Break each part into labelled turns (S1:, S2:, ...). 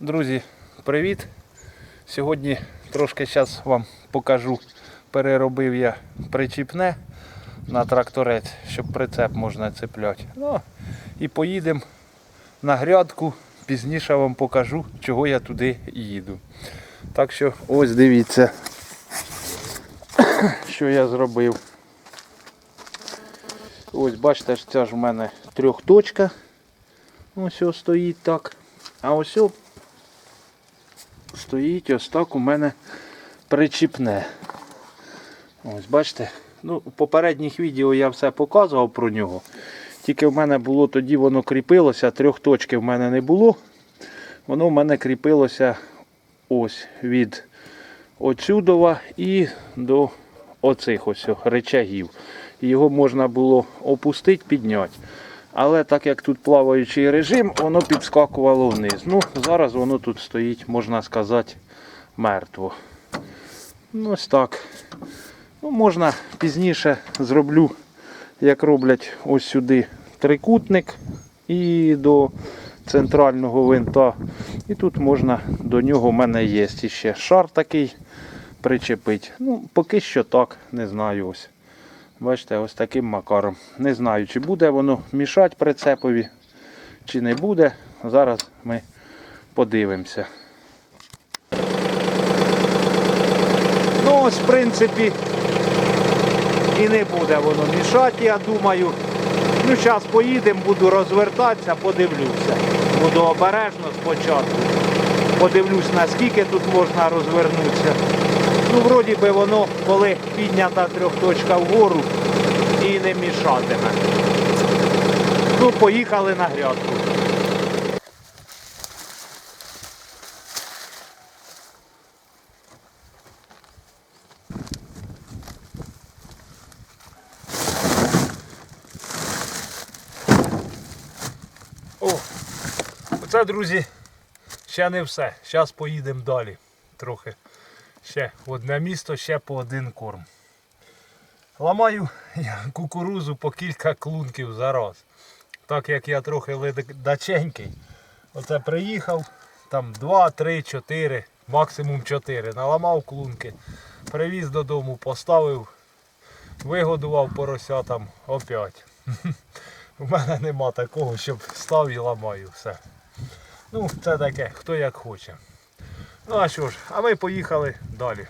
S1: Друзі, привіт! Сьогодні трошки зараз вам покажу. Переробив я причіпне на тракторець, щоб прицеп можна цепляти. Ну, і поїдемо на грядку. Пізніше вам покажу, чого я туди їду. Так що ось дивіться, що я зробив. Ось бачите, ця ж в мене трьохточка. Ось ось стоїть так. А ось стоїть ось так у мене причіпне. Ось бачите. Ну, в попередніх відео я все показував про нього. Тільки в мене було тоді воно кріпилося, трьох точки в мене не було. Воно в мене кріпилося ось від отсюдова і до оцих ось речагів. Його можна було опустити, підняти. Але так як тут плаваючий режим, воно підскакувало вниз. Ну, зараз воно тут стоїть, можна сказати, мертво. Ну, ось так. Ну, можна пізніше зроблю, як роблять ось сюди трикутник і до центрального винта. І тут можна до нього в мене є ще шар такий причепити. Ну, поки що так, не знаю ось. Бачите, ось таким макаром. Не знаю, чи буде воно мішати прицепові, чи не буде. Зараз ми подивимося. Ну, ось, в принципі, і не буде воно мішати, я думаю. Ну, зараз поїдемо, буду розвертатися, подивлюся. Буду обережно спочатку. Подивлюсь, наскільки тут можна розвернутися. Ну, вроді би воно, коли піднята трьохточка вгору і не мішатиме. Ну, поїхали на грядку. О, оце, друзі, ще не все. Зараз поїдемо далі. Трохи ще одне місто, ще по один корм. Ламаю кукурузу по кілька клунків за раз. Так як я трохи ледаченький. Оце приїхав, там 2, 3, 4, максимум 4. Наламав клунки. Привіз додому, поставив, вигодував поросятам опять. У мене нема такого, щоб став і ламаю все. Ну, це таке, хто як хоче. Ну а що ж, а ми поїхали далі.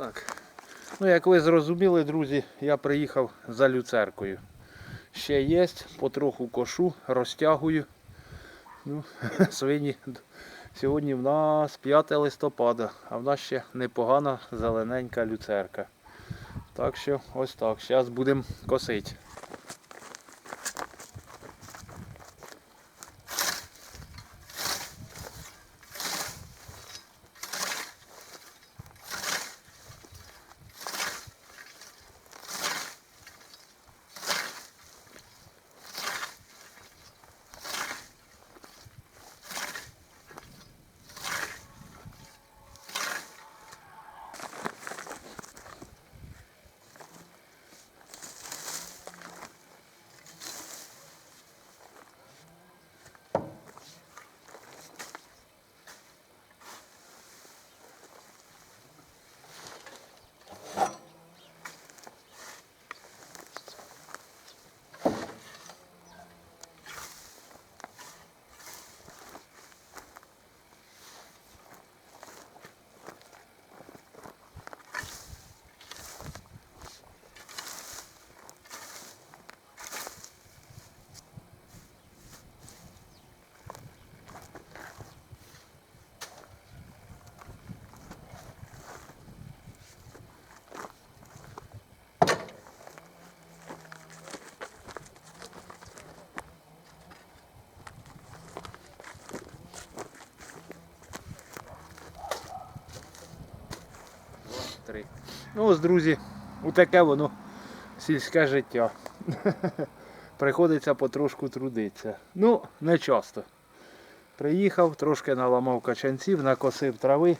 S1: Так. Ну, як ви зрозуміли, друзі, я приїхав за люцеркою. Ще є, потроху кошу, розтягую. Ну, свині. Сьогодні в нас 5 листопада, а в нас ще непогана зелененька люцерка. Так що ось так. Зараз будемо косити. Три. Ну ось, друзі, таке воно сільське життя. Приходиться потрошку трудитися. Ну, не часто. Приїхав, трошки наламав качанців, накосив трави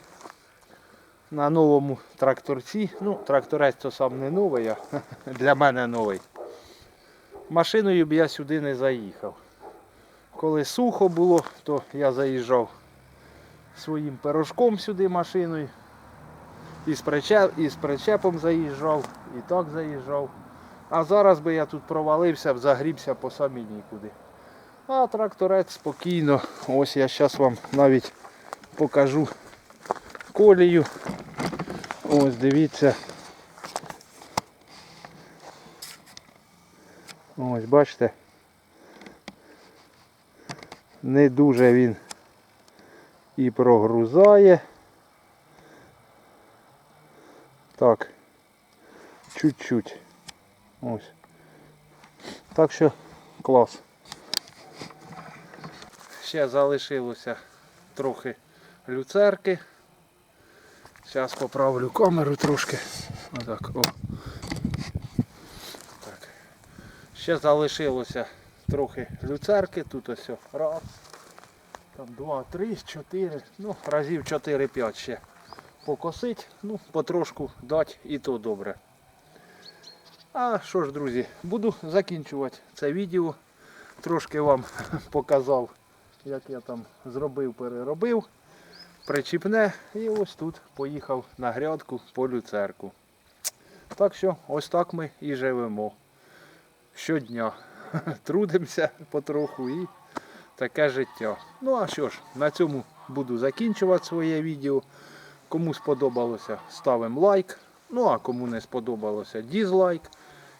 S1: на новому тракторці. Ну, тракторець то сам не новий, а для мене новий. Машиною б я сюди не заїхав. Коли сухо було, то я заїжджав своїм пирожком сюди машиною. І з, причеп, і з причепом заїжджав, і так заїжджав. А зараз би я тут провалився, загрібся по самі нікуди. А тракторець спокійно. Ось я зараз вам навіть покажу колію. Ось дивіться. Ось бачите. Не дуже він і прогрузає. Так. Чуть-чуть. Ось. Так що клас. Ще залишилося трохи люцерки. Зараз поправлю камеру трошки. Отак, о. Так. Ще залишилося трохи люцерки. Тут ось раз. Там два, три, чотири. Ну, разів 4-5 ще покосить. Ну, потрошку дати і то добре. А що ж, друзі, буду закінчувати це відео. Трошки вам показав, як я там зробив, переробив. Причіпне і ось тут поїхав на грядку по люцерку. Так що ось так ми і живемо. Щодня трудимося потроху і таке життя. Ну а що ж, на цьому буду закінчувати своє відео. Кому сподобалося, ставимо лайк. Ну а кому не сподобалося, дізлайк.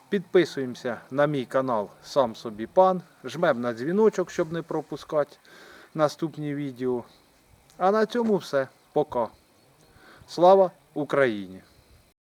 S1: Підписуємося на мій канал Сам собі пан. Жмемо на дзвіночок, щоб не пропускати наступні відео. А на цьому все. Пока. Слава Україні!